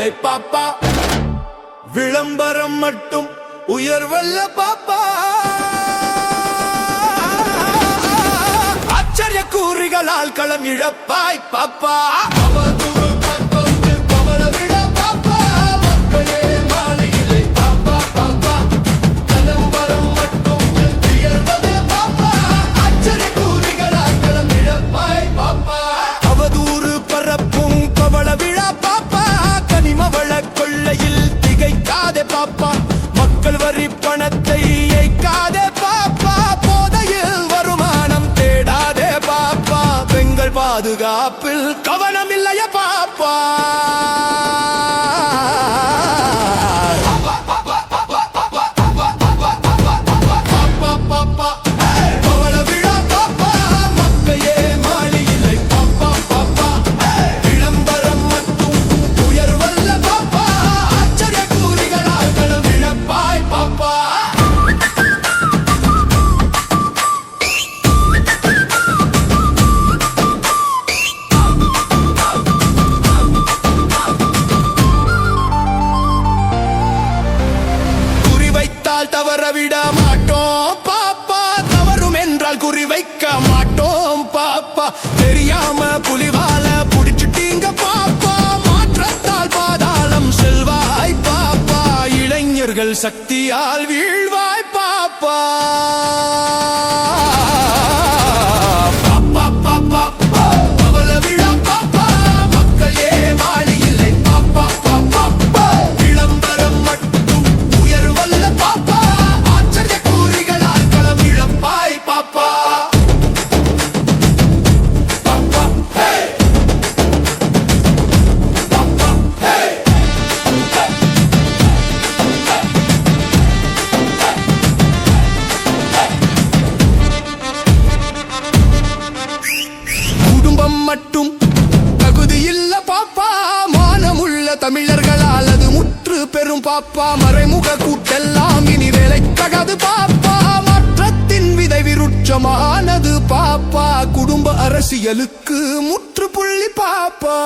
வேலை பாப்பா. விளம்பரம் மட்டும் உயர்வல்ல பாப்பா. ஆச்சரிய கூறுகளால் களம் இழப்பாய் பாப்பா. வரி பணத்தை ஏய்க்காதே பாப்பா. போதையில் வருமானம் தேடாதே பாப்பா. பெண்கள் பாதுகாப்பில் கவனம் இல்லைய பாப்பா பாப்பா, தவற விட மாட்டோம். பாப்பா தவறும் என்றால் குறிவைக்க மாட்டோம். பாப்பா தெரியாம புலிவால புடிச்சுட்டீங்க பாப்பா. மாற்றத்தால் பாதாளம் செல்வாய் பாப்பா. இளைஞர்கள் சக்தியால் வீழ் பெரும் பாப்பா மறைமுக கூட்டெல்லாம் இனி வேலை தகாது பாப்பா. மாற்றத்தின் விதை விருட்சமானது பாப்பா. குடும்ப அரசியலுக்கு முற்றுப்புள்ளி பாப்பா.